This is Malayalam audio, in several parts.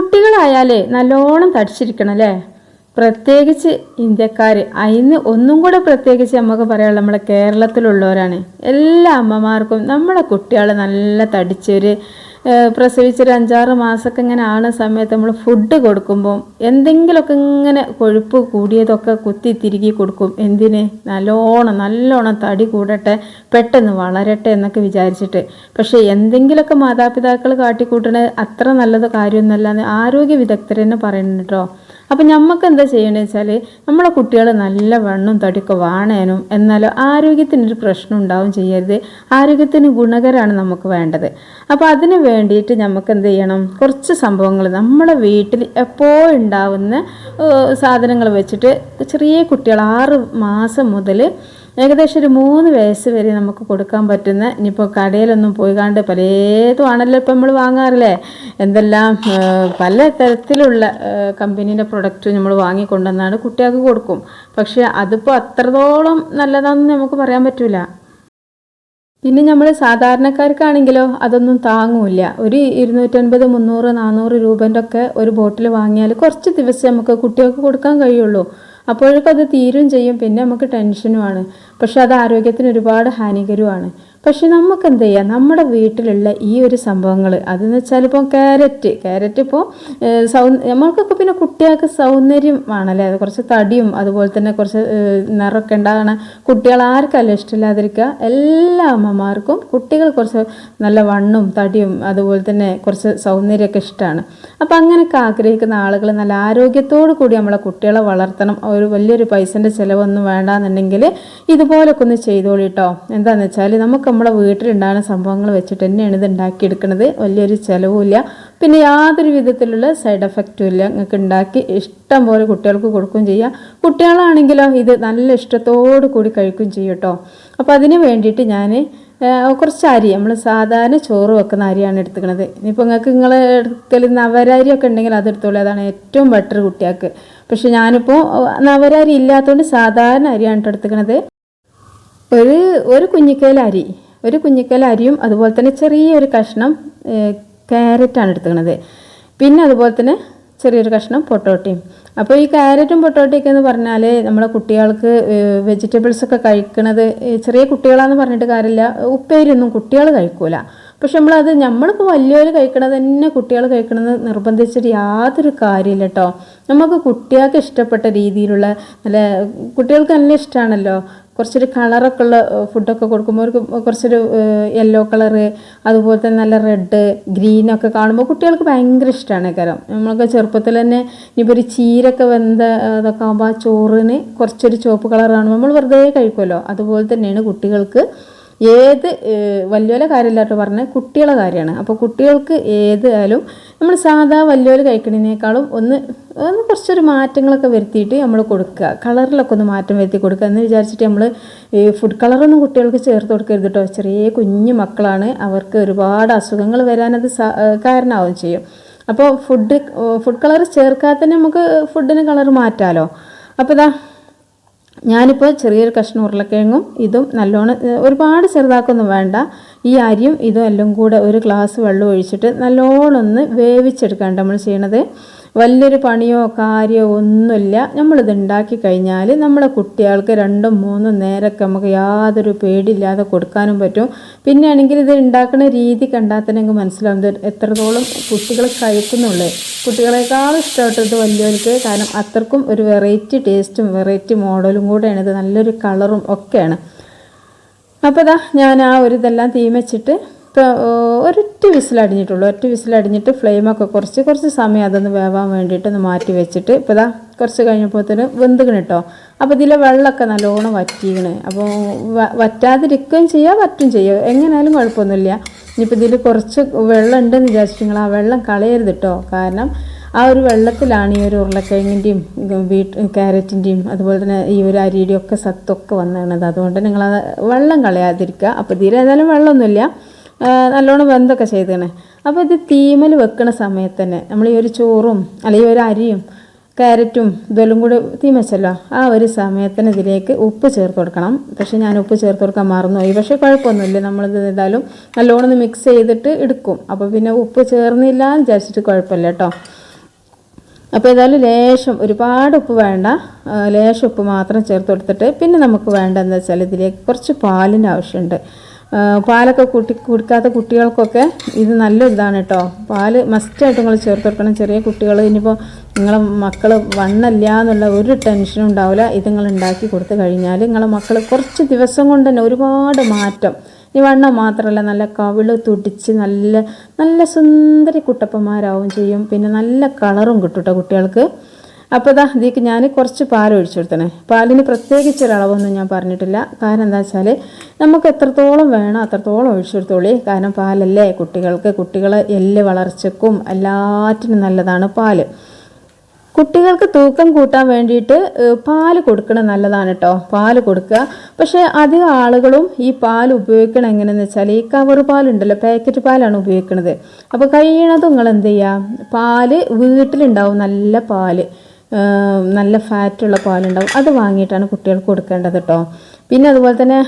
കുട്ടികളായാലേ നല്ലോണം തടിച്ചിരിക്കണം അല്ലേ? പ്രത്യേകിച്ച് ഇന്ത്യക്കാർ അതിന് ഒന്നും കൂടെ പ്രത്യേകിച്ച് നമുക്ക് പറയാനുള്ള നമ്മുടെ കേരളത്തിലുള്ളവരാണ്. എല്ലാ അമ്മമാർക്കും നമ്മുടെ കുട്ടികൾ നല്ല തടിച്ചൊരു പ്രസവിച്ചൊരു അഞ്ചാറ് മാസമൊക്കെ ഇങ്ങനെ ആണ സമയത്ത് നമ്മൾ ഫുഡ് കൊടുക്കുമ്പോൾ എന്തെങ്കിലുമൊക്കെ ഇങ്ങനെ കൊഴുപ്പ് കൂടിയതൊക്കെ കുത്തി തിരികെ കൊടുക്കും. എന്തിന്? നല്ലോണം നല്ലോണം തടി കൂടട്ടെ പെട്ടെന്ന് വളരട്ടെ എന്നൊക്കെ വിചാരിച്ചിട്ട്. പക്ഷേ എന്തെങ്കിലുമൊക്കെ മാതാപിതാക്കൾ കാട്ടിക്കൂട്ടണത് അത്ര നല്ലത് കാര്യമൊന്നുമല്ല എന്ന് ആരോഗ്യ വിദഗ്ധർ തന്നെ പറയുന്നുണ്ട് കേട്ടോ അപ്പം നമുക്ക് എന്താ ചെയ്യേണ്ടത് വെച്ചാൽ നമ്മളെ കുട്ടികൾ നല്ല വണ്ണും തടിയൊക്കെ വാണേനും എന്നാലും ആരോഗ്യത്തിനൊരു പ്രശ്നം ഉണ്ടാവും ചെയ്യരുത്. ആരോഗ്യത്തിന് ഗുണകരമാണ് നമുക്ക് വേണ്ടത്. അപ്പോൾ അതിന് വേണ്ടിയിട്ട് നമുക്ക് എന്ത് ചെയ്യണം? കുറച്ച് സംഭവങ്ങൾ നമ്മുടെ വീട്ടിൽ എപ്പോഴും ഉണ്ടാവുന്ന സാധനങ്ങൾ വെച്ചിട്ട് ചെറിയ കുട്ടികൾ ആറ് മാസം മുതൽ ഏകദേശം ഒരു മൂന്ന് വയസ്സ് വരെ നമുക്ക് കൊടുക്കാൻ പറ്റുന്ന ഇനിയിപ്പോൾ കടയിലൊന്നും പോയി കണ്ട് പലതും ആണല്ലോ ഇപ്പം നമ്മൾ വാങ്ങാറില്ലേ? എന്തെല്ലാം പല തരത്തിലുള്ള കമ്പനീന്റെ പ്രൊഡക്റ്റ് നമ്മൾ വാങ്ങിക്കൊണ്ടെന്നാണ് കുട്ടികൾക്ക് കൊടുക്കും. പക്ഷേ അതിപ്പോൾ അത്രത്തോളം നല്ലതാണെന്ന് നമുക്ക് പറയാൻ പറ്റില്ല പിന്നെ നമ്മൾ സാധാരണക്കാർക്കാണെങ്കിലോ അതൊന്നും താങ്ങൂല്ല. ഒരു ഇരുന്നൂറ്റൻപത് മുന്നൂറ് നാനൂറ് രൂപന്റെ ഒക്കെ ഒരു ബോട്ടിൽ വാങ്ങിയാൽ കുറച്ച് ദിവസം നമുക്ക് കുട്ടികൾക്ക് കൊടുക്കാൻ കഴിയുള്ളൂ. അപ്പോഴേക്കും അത് തീരും ചെയ്യും. പിന്നെ നമുക്ക് ടെൻഷനുമാണ്. പക്ഷെ അത് ആരോഗ്യത്തിന് ഒരുപാട് ഹാനികരമാണ് പക്ഷെ നമുക്ക് എന്ത് ചെയ്യാം? നമ്മുടെ വീട്ടിലുള്ള ഈ ഒരു സംഭവങ്ങൾ അതെന്ന് വെച്ചാൽ ഇപ്പോൾ ക്യാരറ്റ് ക്യാരറ്റ് ഇപ്പോൾ സൗ നമ്മൾക്കൊക്കെ പിന്നെ കുട്ടികൾക്ക് സൗന്ദര്യം ആണല്ലേ കുറച്ച് തടിയും അതുപോലെ തന്നെ കുറച്ച് നിറമൊക്കെ ഉണ്ടാകണം കുട്ടികൾ ആർക്കല്ല ഇഷ്ടമില്ലാതിരിക്കുക? എല്ലാ അമ്മമാർക്കും കുട്ടികൾ കുറച്ച് നല്ല വണ്ണും തടിയും അതുപോലെ തന്നെ കുറച്ച് സൗന്ദര്യമൊക്കെ ഇഷ്ടമാണ്. അപ്പം അങ്ങനെയൊക്കെ ആഗ്രഹിക്കുന്ന ആളുകൾ നല്ല ആരോഗ്യത്തോടു കൂടി നമ്മളെ കുട്ടികളെ വളർത്തണം. ഒരു വലിയൊരു പൈസന്റെ ചിലവൊന്നും വേണ്ടാന്നുണ്ടെങ്കിൽ ഇതുപോലൊക്കെ ഒന്ന് ചെയ്തോളൂ കേട്ടോ എന്താണെന്ന് വെച്ചാൽ നമുക്ക് നമ്മുടെ വീട്ടിലുണ്ടാകുന്ന സംഭവങ്ങൾ വെച്ചിട്ട് തന്നെയാണ് ഇത് ഉണ്ടാക്കിയെടുക്കുന്നത് വലിയൊരു ചിലവുമില്ല. പിന്നെ യാതൊരു വിധത്തിലുള്ള സൈഡ് എഫക്റ്റും ഇല്ല. നിങ്ങൾക്ക് ഉണ്ടാക്കി ഇഷ്ടം പോലെ കുട്ടികൾക്ക് കൊടുക്കുകയും ചെയ്യാം. കുട്ടികളാണെങ്കിലോ ഇത് നല്ല ഇഷ്ടത്തോടു കൂടി കഴിക്കുകയും ചെയ്യും കേട്ടോ അപ്പോൾ അതിന് വേണ്ടിയിട്ട് ഞാൻ കുറച്ച് അരി നമ്മൾ സാധാരണ ചോറ് വെക്കുന്ന അരിയാണ് എടുത്തുക്കണത്. ഇനിയിപ്പോൾ നിങ്ങൾക്ക് നിങ്ങൾ എടുക്കൽ നവരരിയൊക്കെ ഉണ്ടെങ്കിൽ അത് എടുത്തോളൂ. അതാണ് ഏറ്റവും ബെറ്റർ കുട്ടികൾക്ക്. പക്ഷെ ഞാനിപ്പോൾ നവരരി ഇല്ലാത്തതുകൊണ്ട് സാധാരണ അരിയാണ് എടുത്തുക്കണത്. ഒരു ഒരു കുഞ്ഞിക്കയിൽ അരി ഒരു കുഞ്ഞിക്കയിൽ അരിയും അതുപോലെ തന്നെ ചെറിയൊരു കഷ്ണം ക്യാരറ്റാണ് എടുത്തുക്കണത്. പിന്നെ അതുപോലെ തന്നെ ചെറിയൊരു കഷ്ണം പൊട്ടോട്ടയും. അപ്പോൾ ഈ ക്യാരറ്റും പൊട്ടോട്ടയൊക്കെ എന്ന് പറഞ്ഞാൽ നമ്മളെ കുട്ടികൾക്ക് വെജിറ്റബിൾസ് ഒക്കെ കഴിക്കണത് ചെറിയ കുട്ടികളാന്ന് പറഞ്ഞിട്ട് കാര്യമില്ല. ഉപ്പേരിയൊന്നും കുട്ടികൾ കഴിക്കൂല. പക്ഷെ നമ്മളത് നമ്മളിപ്പോൾ വലിയവർ കഴിക്കണത് തന്നെ കുട്ടികൾ കഴിക്കണമെന്ന് നിർബന്ധിച്ചിട്ട് യാതൊരു കാര്യമില്ല കേട്ടോ. നമുക്ക് കുട്ടികൾക്ക് ഇഷ്ടപ്പെട്ട രീതിയിലുള്ള നല്ല കുട്ടികൾക്ക് നല്ല ഇഷ്ടമാണല്ലോ. കുറച്ചൊരു കളറൊക്കെ ഉള്ള ഫുഡൊക്കെ കൊടുക്കുമ്പോൾ അവർക്ക് കുറച്ചൊരു യെല്ലോ കളറ് അതുപോലെ തന്നെ നല്ല റെഡ് ഗ്രീനൊക്കെ കാണുമ്പോൾ കുട്ടികൾക്ക് ഭയങ്കര ഇഷ്ടമാണ് കരം നമ്മളൊക്കെ ചെറുപ്പത്തിൽ തന്നെ ഇനിയിപ്പോൾ ഒരു ചീരൊക്കെ വെന്ത അതൊക്കെ ആകുമ്പോൾ ആ ചോറിന് കുറച്ചൊരു ചുവപ്പ് കളർ കാണുമ്പോൾ നമ്മൾ വെറുതെ കഴിക്കുമല്ലോ അതുപോലെ തന്നെയാണ് കുട്ടികൾക്ക് ഏത് വലിയ കാര്യമില്ല കേട്ടോ പറഞ്ഞത് കുട്ടികളെ കാര്യമാണ്. അപ്പോൾ കുട്ടികൾക്ക് ഏത് ആയാലും നമ്മൾ സാധാ വലിയവർ കഴിക്കണതിനേക്കാളും ഒന്ന് ഒന്ന് കുറച്ചൊരു മാറ്റങ്ങളൊക്കെ വരുത്തിയിട്ട് നമ്മൾ കൊടുക്കുക. കളറിലൊക്കെ ഒന്ന് മാറ്റം വരുത്തി കൊടുക്കുക. എന്ന് വിചാരിച്ചിട്ട് നമ്മൾ ഈ ഫുഡ് കളറൊന്നും കുട്ടികൾക്ക് ചേർത്ത് കൊടുക്കരുത് കേട്ടോ. ചെറിയ കുഞ്ഞു മക്കളാണ്. അവർക്ക് ഒരുപാട് അസുഖങ്ങൾ വരാനത് കാരണമാവുകയും ചെയ്യും. അപ്പോൾ ഫുഡ് ഫുഡ് കളർ ചേർക്കാതെ തന്നെ നമുക്ക് ഫുഡിന് കളർ മാറ്റാമല്ലോ അപ്പോൾ ഇതാ ഞാനിപ്പോൾ ചെറിയൊരു കഷ്ണം ഉരുളക്കിഴങ്ങും ഇതും നല്ലോണം ഒരുപാട് ചെറുതാക്കൊന്നും വേണ്ട. ഈ അരിയും ഇതും എല്ലാം കൂടെ ഒരു ഗ്ലാസ് വെള്ളം ഒഴിച്ചിട്ട് നല്ലോണം ഒന്ന് വേവിച്ചെടുക്കാണ്ട് നമ്മൾ ചെയ്യണത്. വലിയൊരു പണിയോ കാര്യമോ ഒന്നുമില്ല. നമ്മളിത് ഉണ്ടാക്കി കഴിഞ്ഞാൽ നമ്മളെ കുട്ടികൾക്ക് രണ്ടും മൂന്നും നേരമൊക്കെ നമുക്ക് യാതൊരു പേടിയില്ലാതെ കൊടുക്കാനും പറ്റും. പിന്നെ ആണെങ്കിൽ ഇത് ഉണ്ടാക്കുന്ന രീതി കണ്ടാൽ തന്നെ നമുക്ക് മനസ്സിലാവും എത്രത്തോളം കുട്ടികൾ കഴിക്കുന്നുള്ളൂ. കുട്ടികളെക്കാളും ഇഷ്ടപ്പെട്ടത് വലിയവർക്ക് കാരണം അത്രക്കും ഒരു വെറൈറ്റി ടേസ്റ്റും വെറൈറ്റി മോഡലും കൂടെയാണ്. ഇത് നല്ലൊരു കളറും ഒക്കെയാണ്. അപ്പോൾ ഇതാ ഞാൻ ആ ഒരു ഇതെല്ലാം തീ വെച്ചിട്ട് ഒരൊറ്റ വിസിലടിഞ്ഞിട്ടുള്ളൂ. ഒറ്റ വിസിലടിഞ്ഞിട്ട് ഫ്ലെയിമൊക്കെ കുറച്ച് കുറച്ച് സമയം അതൊന്ന് വേവാൻ വേണ്ടിയിട്ട് ഒന്ന് മാറ്റി വെച്ചിട്ട് ഇപ്പോൾ ഇതാ കുറച്ച് കഴിഞ്ഞപ്പോഴത്തേന് വെന്തുകണ് കേട്ടോ അപ്പോൾ ഇതിലെ വെള്ളമൊക്കെ നല്ലോണം വറ്റിക്കണ്. അപ്പോൾ വറ്റാതിരിക്കുകയും ചെയ്യുക വറ്റും ചെയ്യുക എങ്ങനെയായാലും കുഴപ്പമൊന്നുമില്ല. ഇനിയിപ്പോൾ ഇതിൽ കുറച്ച് വെള്ളം ഉണ്ടെന്ന് വിചാരിച്ചിട്ടുണ്ടെങ്കിൽ നിങ്ങൾ ആ വെള്ളം കളയരുത് കേട്ടോ കാരണം ആ ഒരു വെള്ളത്തിലാണ് ഈ ഒരു ഉരുളക്കിഴങ്ങിന്റെയും വീട്ട് ക്യാരറ്റിന്റെയും അതുപോലെ തന്നെ ഈ ഒരു അരിയുടെയും ഒക്കെ സത്തൊക്കെ വന്നിരുന്നത് അതുകൊണ്ട് നിങ്ങൾ അത് വെള്ളം കളയാതിരിക്കുക. അപ്പോൾ ഇതിൽ ഏതായാലും വെള്ളമൊന്നുമില്ല. നല്ലോണം വെന്തൊക്കെ ചെയ്തേണെ അപ്പോൾ ഇത് തീമൽ വെക്കണ സമയത്ത് തന്നെ നമ്മൾ ഈ ഒരു ചോറും അല്ലെങ്കിൽ ഒരു അരിയും ക്യാരറ്റും ഇതെല്ലാം കൂടി തീമച്ചല്ലോ ആ ഒരു സമയത്തിന് ഇതിലേക്ക് ഉപ്പ് ചേർത്ത് കൊടുക്കണം. പക്ഷെ ഞാൻ ഉപ്പ് ചേർത്ത് കൊടുക്കാൻ മറന്നുപോയി. പക്ഷേ കുഴപ്പമൊന്നുമില്ല. നമ്മളിത് എന്തായാലും നല്ലോണം മിക്സ് ചെയ്തിട്ട് എടുക്കും. അപ്പോൾ പിന്നെ ഉപ്പ് ചേർന്നില്ല എന്ന് വിചാരിച്ചിട്ട് കുഴപ്പമില്ല കേട്ടോ. അപ്പോൾ ഏതായാലും ലേശം ഒരുപാട് ഉപ്പ് വേണ്ട. ലേശം ഉപ്പ് മാത്രം ചേർത്ത് കൊടുത്തിട്ട് പിന്നെ നമുക്ക് വേണ്ടതെന്ന് വെച്ചാൽ ഇതിലേക്ക് കുറച്ച് പാലിന്റെ ആവശ്യമുണ്ട്. പാലൊക്കെ കുട്ടി കുടിക്കാത്ത കുട്ടികൾക്കൊക്കെ ഇത് നല്ല ഇതാണ് കേട്ടോ. പാൽ മസ്റ്റായിട്ട് നിങ്ങൾ ചേർത്ത് കൊടുക്കണം. ചെറിയ കുട്ടികൾ ഇനിയിപ്പോൾ നിങ്ങളെ മക്കൾ വണ്ണല്ല എന്നുള്ള ഒരു ടെൻഷനും ഉണ്ടാവില്ല. ഇത് നിങ്ങൾ ഉണ്ടാക്കി കൊടുത്തു കഴിഞ്ഞാൽ നിങ്ങളെ മക്കൾ കുറച്ച് ദിവസം കൊണ്ട് തന്നെ ഒരുപാട് മാറ്റം. ഈ വണ്ണം മാത്രമല്ല നല്ല കവിൾ തുടിച്ച് നല്ല നല്ല സുന്ദരി കുട്ടപ്പന്മാരാവും ചെയ്യും. പിന്നെ നല്ല കളറും കിട്ടും കേട്ടോ കുട്ടികൾക്ക്. അപ്പോൾ ഇതാ ഇതിക്ക് ഞാൻ കുറച്ച് പാൽ ഒഴിച്ചു കൊടുത്തണേ പാലിന് പ്രത്യേകിച്ച് ഒരളവൊന്നും ഞാൻ പറഞ്ഞിട്ടില്ല. കാരണം എന്താ വെച്ചാൽ നമുക്ക് എത്രത്തോളം വേണം അത്രത്തോളം ഒഴിച്ചു കൊടുത്തോളി കാരണം പാലല്ലേ കുട്ടികൾക്ക്. കുട്ടികളെ എല്ല് വളർച്ചക്കും എല്ലാറ്റിനും നല്ലതാണ് പാൽ. കുട്ടികൾക്ക് തൂക്കം കൂട്ടാൻ വേണ്ടിയിട്ട് പാൽ കൊടുക്കണം നല്ലതാണ് കേട്ടോ പാൽ കൊടുക്കുക പക്ഷേ അധികം ആളുകളും ഈ പാൽ ഉപയോഗിക്കണം എങ്ങനെയെന്ന് വെച്ചാൽ ഈ കവർ പാലുണ്ടല്ലോ പാക്കറ്റ് പാലാണ് ഉപയോഗിക്കുന്നത് അപ്പോൾ കഴിയണതും നിങ്ങൾ എന്ത് ചെയ്യുക പാൽ വീട്ടിലുണ്ടാവും നല്ല പാൽ. നല്ല ഫാറ്റുള്ള പാലുണ്ടാവും. അത് വാങ്ങിയിട്ടാണ് കുട്ടികൾക്ക് കൊടുക്കേണ്ടത് കേട്ടോ പിന്നെ അതുപോലെ തന്നെ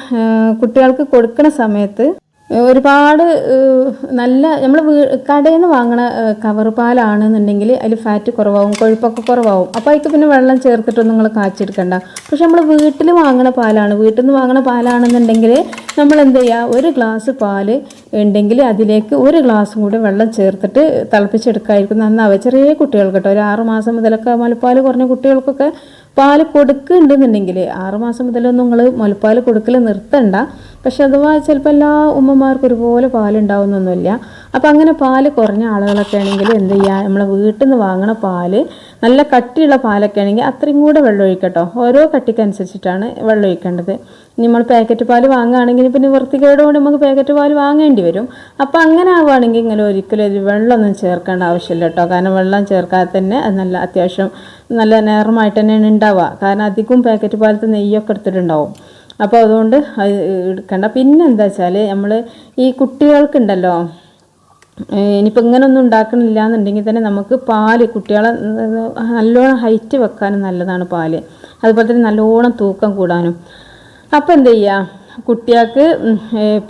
കുട്ടികൾക്ക് കൊടുക്കുന്ന സമയത്ത് ഒരുപാട് നല്ല നമ്മൾ കടയിൽ നിന്ന് വാങ്ങണ കവർ പാലാണെന്നുണ്ടെങ്കിൽ അതിൽ ഫാറ്റ് കുറവാകും കൊഴുപ്പൊക്കെ കുറവാകും അപ്പോൾ അതിക്ക് പിന്നെ വെള്ളം ചേർത്തിട്ടൊന്നും നിങ്ങൾ കാച്ചെടുക്കണ്ട പക്ഷെ നമ്മൾ വീട്ടിൽ വാങ്ങണ പാലാണ് വീട്ടിൽ നിന്ന് വാങ്ങണ പാലാണെന്നുണ്ടെങ്കിൽ നമ്മൾ എന്ത് ചെയ്യുക ഒരു ഗ്ലാസ് പാൽ ഉണ്ടെങ്കിൽ അതിലേക്ക് ഒരു ഗ്ലാസ്സും കൂടി വെള്ളം ചേർത്തിട്ട് തിളപ്പിച്ചെടുക്കായിരിക്കും നന്നാവുക. ചെറിയ കുട്ടികൾക്ക് കേട്ടോ ഒരു ആറ് മാസം മുതലൊക്കെ മുലപ്പാൽ കുറഞ്ഞ കുട്ടികൾക്കൊക്കെ പാൽ കൊടുക്കുന്നുണ്ടെന്നുണ്ടെങ്കിൽ ആറുമാസം മുതലൊന്നും നിങ്ങൾ മുലപ്പാൽ കൊടുക്കൽ നിർത്തണ്ട. പക്ഷെ അഥവാ ചിലപ്പോൾ എല്ലാ ഉമ്മമാർക്കും ഒരുപോലെ പാലുണ്ടാവുന്നൊന്നുമില്ല. അപ്പം അങ്ങനെ പാൽ കുറഞ്ഞ ആളുകളൊക്കെ ആണെങ്കിൽ എന്ത് ചെയ്യുക നമ്മളെ വീട്ടിൽ നിന്ന് വാങ്ങണ പാൽ നല്ല കട്ടിയുള്ള പാലൊക്കെ ആണെങ്കിൽ അത്രയും കൂടെ വെള്ളം ഒഴിക്കട്ടോ. ഓരോ കട്ടിക്കനുസരിച്ചിട്ടാണ് വെള്ളം ഒഴിക്കേണ്ടത്. ഇനി നമ്മൾ പാക്കറ്റ് പാൽ വാങ്ങുകയാണെങ്കിൽ പിന്നെ വൃത്തികേടുകൊണ്ട് നമുക്ക് പാക്കറ്റ് പാൽ വാങ്ങേണ്ടി വരും. അപ്പം അങ്ങനെ ആവുകയാണെങ്കിൽ ഇങ്ങനെ ഒരിക്കലും ഒരു വെള്ളമൊന്നും ചേർക്കേണ്ട ആവശ്യമില്ല കേട്ടോ. കാരണം വെള്ളം ചേർക്കാതെ തന്നെ അത് നല്ല അത്യാവശ്യം നല്ല നേർമായിട്ട് തന്നെയാണ് ഉണ്ടാവുക. കാരണം അധികം പാക്കറ്റ് പാലത്ത് നെയ്യൊക്കെ എടുത്തിട്ടുണ്ടാവും. അപ്പോൾ അതുകൊണ്ട് അത് എടുക്കണ്ട. പിന്നെ എന്താ വെച്ചാൽ നമ്മൾ ഈ കുട്ടികൾക്കുണ്ടല്ലോ ഇനിയിപ്പോൾ ഇങ്ങനൊന്നും ഉണ്ടാക്കണില്ല എന്നുണ്ടെങ്കിൽ തന്നെ നമുക്ക് പാൽ കുട്ടികളെ നല്ലോണം ഹൈറ്റ് വെക്കാനും നല്ലതാണ് പാൽ. അതുപോലെ തന്നെ നല്ലോണം തൂക്കം കൂടാനും. അപ്പോൾ എന്ത് ചെയ്യുക കുട്ടികൾക്ക്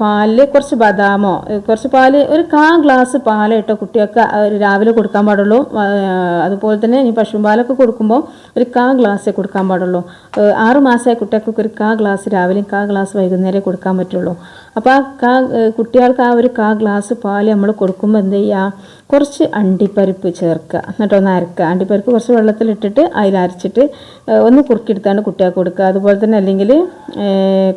പാലിൽ കുറച്ച് ബദാമോ കുറച്ച് പാൽ ഒരു കാ ഗ്ലാസ് പാലായിട്ടോ കുട്ടികൾക്ക് രാവിലെ കൊടുക്കാൻ പാടുള്ളൂ. അതുപോലെ തന്നെ ഈ പശുപാലൊക്കെ കൊടുക്കുമ്പോൾ ഒരു കാ ഗ്ലാസ് കൊടുക്കാൻ പാടുള്ളൂ. ആറ് മാസമായ കുട്ടികൾക്ക് ഒരു കാ ഗ്ലാസ് രാവിലെയും കാ ഗ്ലാസ് വൈകുന്നേരം കൊടുക്കാൻ പറ്റുള്ളൂ. അപ്പോൾ ആ കാ കുട്ടികൾക്ക് ആ ഒരു കാ ഗ്ലാസ് പാൽ നമ്മൾ കൊടുക്കുമ്പോൾ എന്ത് ചെയ്യുക കുറച്ച് അണ്ടിപ്പരിപ്പ് ചേർക്കുക. എന്നിട്ട് ഒന്ന് അരക്കുക. അണ്ടിപ്പരിപ്പ് കുറച്ച് വെള്ളത്തിലിട്ടിട്ട് അതിൽ അരച്ചിട്ട് ഒന്ന് കുറുക്കിയെടുത്താണ് കുട്ടികൾക്ക് കൊടുക്കുക. അതുപോലെ തന്നെ അല്ലെങ്കിൽ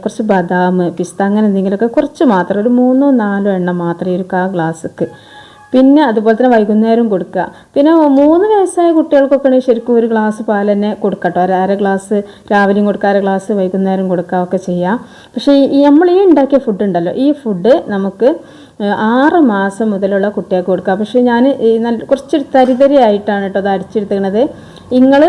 കുറച്ച് ബദാം പിസ്ത അങ്ങനെ എന്തെങ്കിലുമൊക്കെ കുറച്ച് മാത്രം. ഒരു മൂന്നോ നാലോ എണ്ണം മാത്രമേ ഒരു കാ ഗ്ലാസ്ക്ക് പിന്നെ അതുപോലെ തന്നെ വൈകുന്നേരം കൊടുക്കുക. പിന്നെ മൂന്ന് വയസ്സായ കുട്ടികൾക്കൊക്കെ ശരിക്കും ഒരു ഗ്ലാസ് പാൽ തന്നെ കൊടുക്കട്ടോ അര ഗ്ലാസ് രാവിലെയും കൊടുക്കുക അര ഗ്ലാസ് വൈകുന്നേരം കൊടുക്കുക ഒക്കെ ചെയ്യാം. പക്ഷേ ഈ നമ്മൾ ഈ ഉണ്ടാക്കിയ ഫുഡ് ഉണ്ടല്ലോ ഈ ഫുഡ് നമുക്ക് ആറ് മാസം മുതലുള്ള കുട്ടികൾക്ക് കൊടുക്കുക പക്ഷേ ഞാൻ നല്ല കുറച്ച് തരിതരി ആയിട്ടാണ് കേട്ടോ അത് അടിച്ചെടുത്തിരിക്കണത് നിങ്ങൾ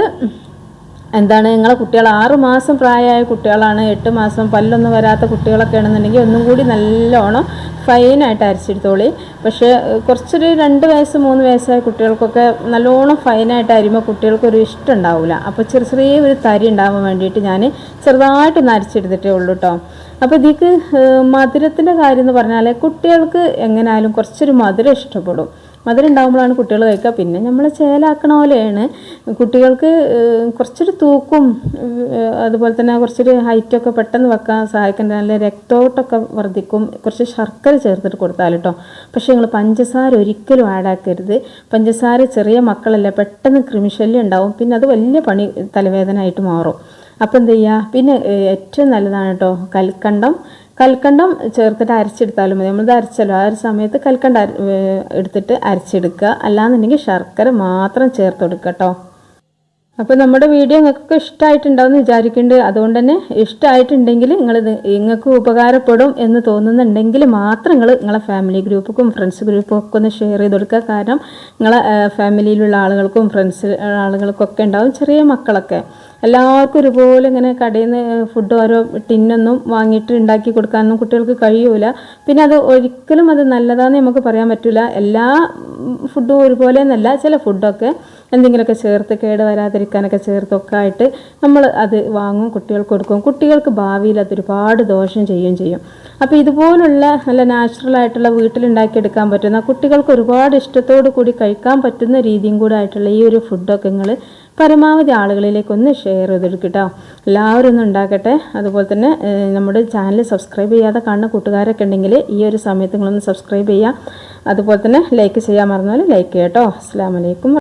എന്താണ് നിങ്ങളെ കുട്ടികൾ ആറ് മാസം പ്രായമായ കുട്ടികളാണ് എട്ട് മാസം പല്ലൊന്നും വരാത്ത കുട്ടികളൊക്കെ ആണെന്നുണ്ടെങ്കിൽ ഒന്നും കൂടി നല്ലോണം ഫൈനായിട്ട് അരച്ചെടുത്തോളി. പക്ഷേ കുറച്ചൊരു രണ്ട് വയസ്സ് മൂന്ന് വയസ്സായ കുട്ടികൾക്കൊക്കെ നല്ലോണം ഫൈനായിട്ട് അരിയുമ്പോൾ കുട്ടികൾക്കൊരു ഇഷ്ടം ഉണ്ടാവില്ല അപ്പോൾ ചെറിയ ചെറിയ ഒരു തരി ഉണ്ടാവാൻ വേണ്ടിയിട്ട് ഞാൻ ചെറുതായിട്ടൊന്ന് അരച്ചെടുത്തിട്ടേ ഉള്ളൂ കേട്ടോ അപ്പോൾ ഇതിക്ക് മധുരത്തിന്റെ കാര്യം എന്ന് പറഞ്ഞാൽ കുട്ടികൾക്ക് എങ്ങനെയായാലും കുറച്ചൊരു മധുരം ഇഷ്ടപ്പെടും. മധുരം ഉണ്ടാകുമ്പോഴാണ് കുട്ടികൾ കഴിക്കുക. പിന്നെ നമ്മൾ ചേലാക്കണ പോലെയാണ്. കുട്ടികൾക്ക് കുറച്ചൊരു തൂക്കും അതുപോലെ തന്നെ കുറച്ചൊരു ഹൈറ്റൊക്കെ പെട്ടെന്ന് വെക്കാൻ സഹായിക്കുന്ന നല്ല രക്തോട്ടൊക്കെ വർദ്ധിക്കും. കുറച്ച് ശർക്കര ചേർത്തിട്ട് കൊടുത്താൽ കേട്ടോ. പക്ഷേ നിങ്ങൾ പഞ്ചസാര ഒരിക്കലും ആഡാക്കരുത് പഞ്ചസാര ചെറിയ മക്കളല്ലേ പെട്ടെന്ന് ക്രിമിശല്യം ഉണ്ടാവും. പിന്നെ അത് വലിയ പണി തലവേദന ആയിട്ട് മാറും. അപ്പം എന്ത് ചെയ്യുക? പിന്നെ ഏറ്റവും നല്ലതാണ് കേട്ടോ കൽക്കണ്ടം. കൽക്കണ്ടം ചേർത്തിട്ട് അരച്ചെടുത്താലും മതി. നമ്മളിത് അരച്ചല്ലോ. ആ ഒരു സമയത്ത് കൽക്കണ്ട എടുത്തിട്ട് അരച്ചെടുക്കുക. അല്ലാന്നുണ്ടെങ്കിൽ ശർക്കര മാത്രം ചേർത്ത് കൊടുക്കുക കേട്ടോ അപ്പോൾ നമ്മുടെ വീഡിയോ നിങ്ങൾക്കൊക്കെ ഇഷ്ടമായിട്ടുണ്ടാവുമെന്ന് വിചാരിക്കുന്നുണ്ട്. അതുകൊണ്ട് തന്നെ ഇഷ്ടമായിട്ടുണ്ടെങ്കിൽ നിങ്ങളിത് നിങ്ങൾക്ക് ഉപകാരപ്പെടും എന്ന് തോന്നുന്നുണ്ടെങ്കിൽ മാത്രം നിങ്ങൾ നിങ്ങളെ ഫാമിലി ഗ്രൂപ്പുക്കും ഫ്രണ്ട്സ് ഗ്രൂപ്പും ഒക്കെ ഒന്ന് ഷെയർ ചെയ്ത് കൊടുക്കുക. കാരണം നിങ്ങളെ ഫാമിലിയിലുള്ള ആളുകൾക്കും ഫ്രണ്ട്സ് ആളുകൾക്കൊക്കെ ഉണ്ടാവും ചെറിയ മക്കളൊക്കെ. എല്ലാവർക്കും ഒരുപോലെ ഇങ്ങനെ കടയിൽ നിന്ന് ഫുഡ് ഓരോ ടിന്നൊന്നും വാങ്ങിയിട്ട് ഉണ്ടാക്കി കൊടുക്കാനൊന്നും കുട്ടികൾക്ക് കഴിയൂല. പിന്നെ അത് ഒരിക്കലും അത് നല്ലതാണെന്ന് നമുക്ക് പറയാൻ പറ്റില്ല എല്ലാ ഫുഡും ഒരുപോലെ എന്നല്ല ചില ഫുഡൊക്കെ എന്തെങ്കിലുമൊക്കെ ചേർത്ത് കേട് വരാതിരിക്കാനൊക്കെ ചേർത്തൊക്കെ ആയിട്ട് നമ്മൾ അത് വാങ്ങും കുട്ടികൾക്ക് കൊടുക്കും. കുട്ടികൾക്ക് ഭാവിയിൽ അത് ഒരുപാട് ദോഷം ചെയ്യുകയും ചെയ്യും. അപ്പോൾ ഇതുപോലുള്ള നല്ല നാച്ചുറൽ ആയിട്ടുള്ള വീട്ടിലുണ്ടാക്കിയെടുക്കാൻ പറ്റുന്ന കുട്ടികൾക്ക് ഒരുപാട് ഇഷ്ടത്തോടു കൂടി കഴിക്കാൻ പറ്റുന്ന രീതിയും കൂടെ ആയിട്ടുള്ള ഈ ഒരു ഫുഡൊക്കെ നിങ്ങൾ പരമാവധി ആളുകളിലേക്ക് ഒന്ന് ഷെയർ ചെയ്തെടുക്കും കേട്ടോ എല്ലാവരും ഒന്ന് ഉണ്ടാക്കട്ടെ. അതുപോലെ തന്നെ നമ്മുടെ ചാനൽ സബ്സ്ക്രൈബ് ചെയ്യാതെ കാണുന്ന കൂട്ടുകാരൊക്കെ ഉണ്ടെങ്കിൽ ഈ ഒരു സമയത്ത് നിങ്ങളൊന്ന് സബ്സ്ക്രൈബ് ചെയ്യുക അതുപോലെ തന്നെ ലൈക്ക് ചെയ്യാൻ മറന്നാൽ ലൈക്ക് ചെയ്യാം കേട്ടോ അസ്സാം വലൈക്കും